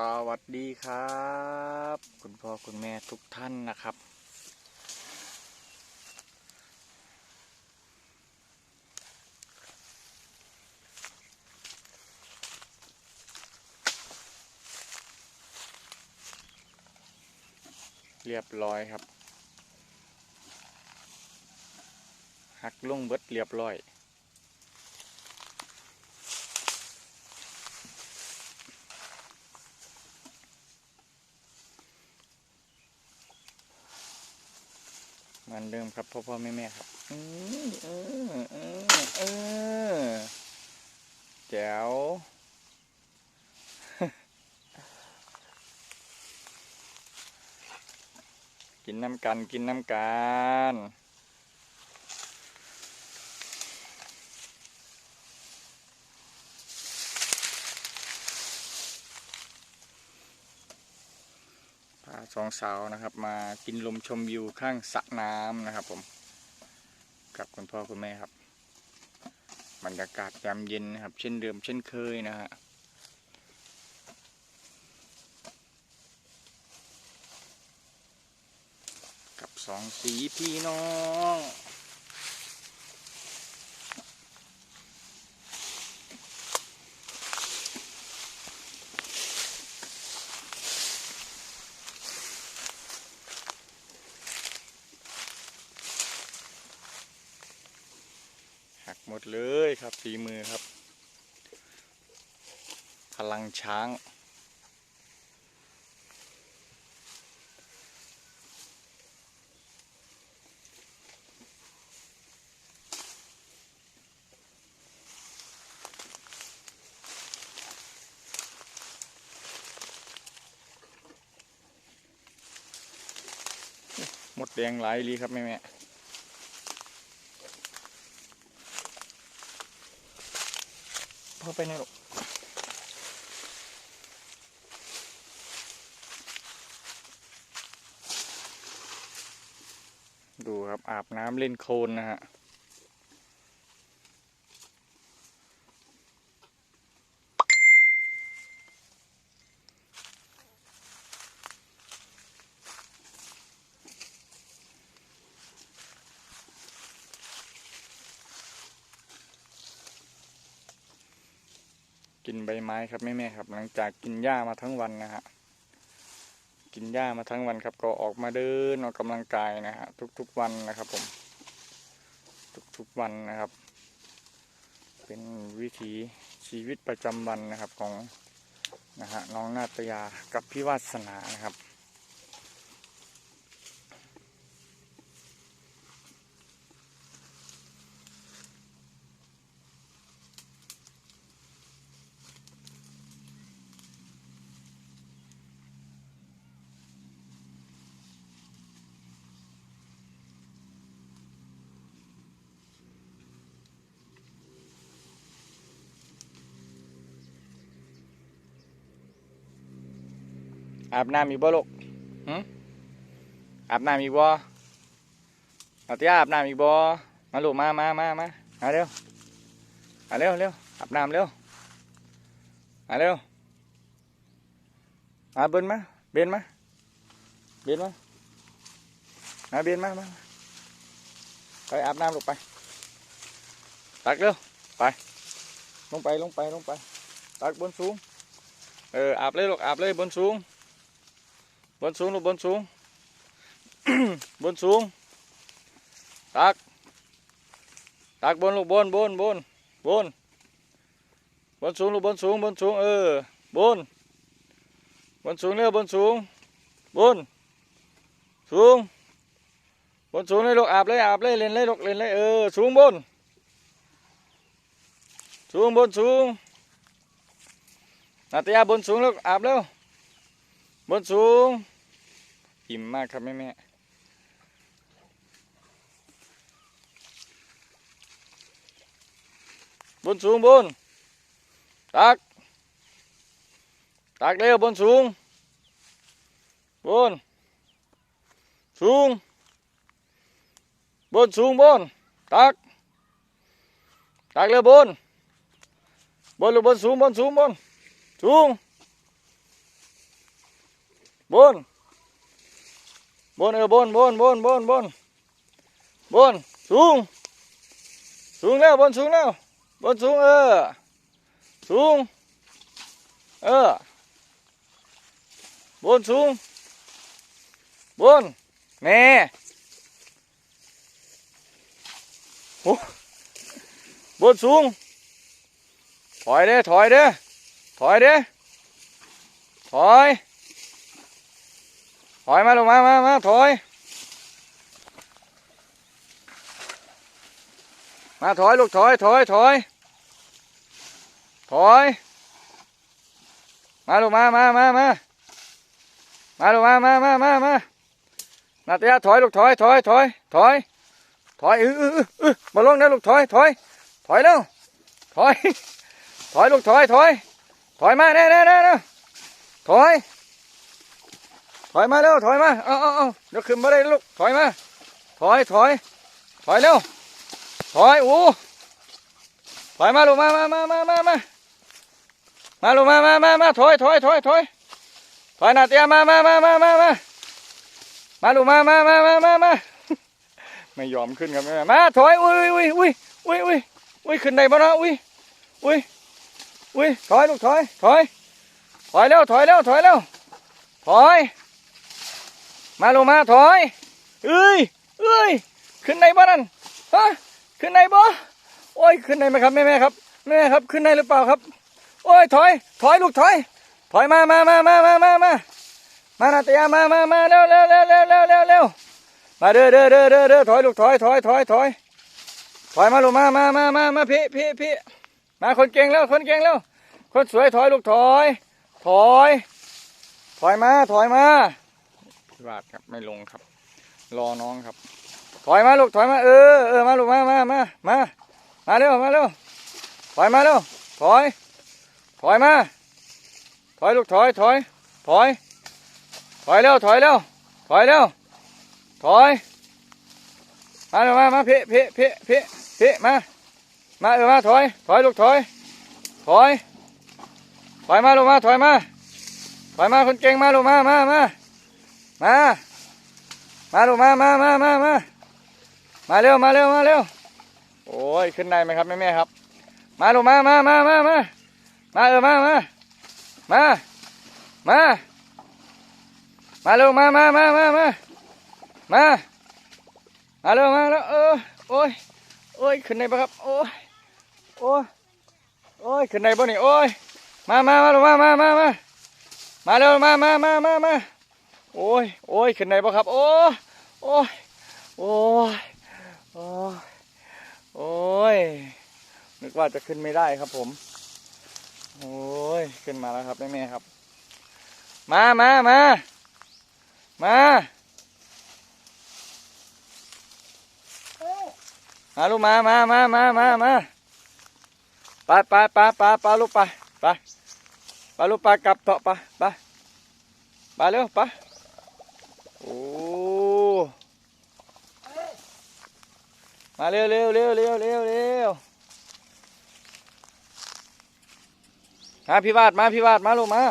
สวัสดีครับ คุณพ่อคุณแม่ทุกท่านนะครับ เรียบร้อยครับ หักลงเบิดเรียบร้อย มันเดิมครับพ่อพ่อแม่แม่ครับเออเออเออแจ๋วกินน้ำกันกินน้ำกัน สองสาวนะครับ มากินลมชมวิวข้างสระน้ำนะครับ ผมกับคุณพ่อคุณแม่ครับบรรยากาศยามเย็นนะครับ เช่นเดิมเช่นเคยนะฮะกับสองสีพี่น้อง หมดเลยครับฝีมือครับ พลังช้าง หมดแดงหลายลีครับแม่แม่ ข้าไปไหลกดูครับอาบน้ำเล่นโคลนนะฮะ กินใบไม้ครับแม่แม่ๆครับ หลังจากกินหญ้ามาทั้งวันนะฮะกินหญ้ามาทั้งวันครับ ก็ออกมาเดินออกกำลังกายนะฮะทุกๆวันนะครับผม ทุกๆวันนะครับ เป็นวิถีชีวิตประจำวันนะครับของนะฮะน้องนาตยากับพี่วาสนานะครับ อาบน้ำมีบ่ลูกหึอาบน้ำมีบ่เอาเตี้ยอาบน้ำมีบ่มาลูกมามามามามาเร็วมาเร็วเร็วอาบน้ำเร็วมาเร็วมาเบิ้นมาเบนมาเบนมามาเบนมามาไปอาบน้ำลูกไปตักเร็วไป ลงไปลงไปลงไปตักบนสูงเอออาบเลยลูกอาบเลยบนสูง บนสูงลูกบนสูง บนสูง ตัก ตักบนลูกบนบนบนบน บนสูงลูกบนสูงบนสูงเออ บน บนสูงเร็วบนสูง บน สูง บนสูงเลยลูกอาบเลยอาบเลยเล่นเลยลูกเล่นเลยเออสูงบน สูงบนสูงนาตยาบนสูงแล้วอาบแล้วบนสูง อิ่มมากครับแม่แม่บนสูงบนตัก ตักเร็วบนสูง บน สูง บนสูงบน ตัก ตักเร็วบน บนหรือบนสูงบนสูงบน สูง บน บนเออบนบนบนบนบนบนสูง สูงแล้วบนสูงแล้วบนสูงเออ สูง เออบนสูง บนแน่โอ้บนสูง ถอยเด้อถอยเด้อถอยเด้อถอย ถอยมาลงมามามาถอย มาถอยลูกถอยถอยถอยถอย มาลูกมามามามามาลูกมามามามามานาตยาถอยลูกถอยถอยถอยถอยถอยเออเออเออมาลงนะลูกถอยถอยถอยแล้วถอยถอยลูกถอยถอยถอยมาแน่แน่แน่แน่ถอย อยมาเร็วถอยมา เอาเอาเอาเดี๋ยวขึ้นมาได้ลูก ถอยมา ถอยถอย ถอยเร็ว ถอยโอ้ถอยมาลูกมามามามามามามาลูกมามามามาถอยถอยถอยถอยถอยหน้าเตี้ยมามามามามามามาลูกมามามามามามาไม่ยอมขึ้นครับแม่มาถอยอุ้ยอุ้ยอุ้ยอุ้ยอุ้ยอุ้ยขึ้นได้บ่เนาะอุ้ยอุ้ยอุ้ยถอยลูกถอยถอยถอยเร็วถอยเร็วถอยเร็วถอย มาลงมาถอยเอ้ยเอ้ยขึ้นในบ้านั่นฮะขึ้นในบ่โอ้ยขึ้นในไหมครับแม่แม่ครับแม่ครับขึ้นในหรือเปล่าครับ โอ้ยถอย ถอยลูกถอย ถอยมามามามามามามามานาตยามามามาเร็วเร็วเร็วเร็วเร็วเร็วเร็วมาเด้อเด้อเด้อเด้อเด้อถอยลูกถอยถอยถอยถอยถอยมาลูกมามามามามาพี่พี่พี่มาคนเก่งแล้วคนเก่งแล้วคนสวยถอยลูกถอย ถอย ถอยมาถอยมา วาทครับ ไม่ลงครับ รอน้องครับ ถอยมาลูกถอยมาเออเออมาลูกมามามามามาเร็วมาเร็วถอยมาเร็วถอย ถอยมา ถอยลูกถอยถอย ถอย ถอยเร็วถอยเร็วถอยเร็วถอยมาเร็วมามาพี่พี่พี่พี่พี่มามาเออมาถอย ถอยลูกถอย ถอย ถอยมาลูกมาถอยมาถอยมาคนเก่งมาลูกมามามา มา มาลูมามามามามามาเร็วมาเร็วมาเร็วโอ้ยขึ้นได้ไหมครับแม่แม่ครับ มาลูมามามามามามาเออมามามามามาเร็วมามามามามามามาเร็วมาแล้วเออโอ้ยโอ้ยขึ้นได้ปะครับโอ้ยโอ้ยโอ้ยขึ้นได้ปะนี่โอ้ยมามามาลูมามามามามาเร็วมามามามามา โอ้ยโอ้ยขึ้นไหนบ่ครับ โอ้ยโอ้ยโอ้ยโอ้ยโอ้ยนึกว่าจะขึ้นไม่ได้ครับผม โอ้ยขึ้นมาแล้วครับแม่ครับ มามามามามาลูกมามามามามามาปไปไปไปไปลูกไปไปไปลูกไปกลับเถอะไปไปไปเร็วไป โอ้มาเร็วเร็วเร็วเร็วเร็วเร็วมาพี่วาดมาพี่วาดมาลูกมา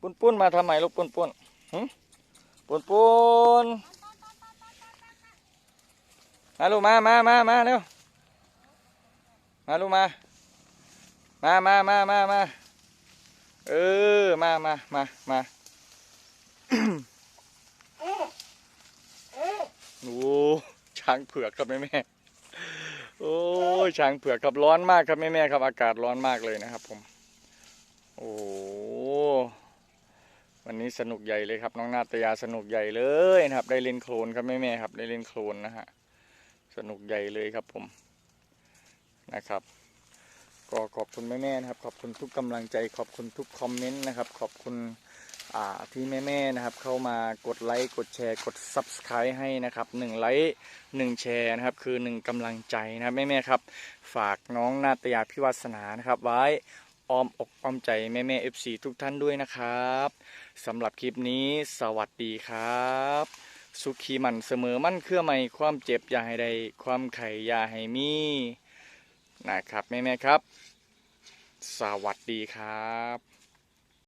ปุ้นปุ้นมาทำไมลูกปุ้นปุ้นหึปุ้นปุ้นมาลูกมามามามาเร็วมาลูกมา มามามามามาเออ มามามามาโอ้ช้างเผือกครับแม่แม่โอ้ยช้างเผือกครับร้อนมากครับแม่แม่ครับ อากาศร้อนมากเลยนะครับ ผม โอ้วันนี้สนุกใหญ่เลยครับ น้องนาตยาสนุกใหญ่เลยนะครับ ได้เล่นโคลนครับแม่แม่ครับ ได้เล่นโคลนนะฮะสนุกใหญ่เลยครับผมนะครับ ก็ขอบคุณแม่ๆนะครับ ขอบคุณทุกกำลังใจ ขอบคุณทุกคอมเมนต์นะครับ ขอบคุณอ่าที่แม่ๆนะครับ เข้ามากดไลค์กดแชร์ กด Subscribe ให้นะครับหนึ่งไลค์หนึ่งแชร์นะครับ คือหนึ่งกำลังใจนะครับแม่ๆครับ ฝากน้องนาตยาพิวัสนานะครับ ไว้อ้อมอกอ้อมใจแม่ๆ FC ทุกท่านด้วยนะครับสำหรับคลิปนี้สวัสดีครับ สุขีมันเสมอมั่นเครื่อไม่ความเจ็บอย่าให้ใดความไข่อย่าให้มีนะครับแม่ๆครับ สวัสดีครับ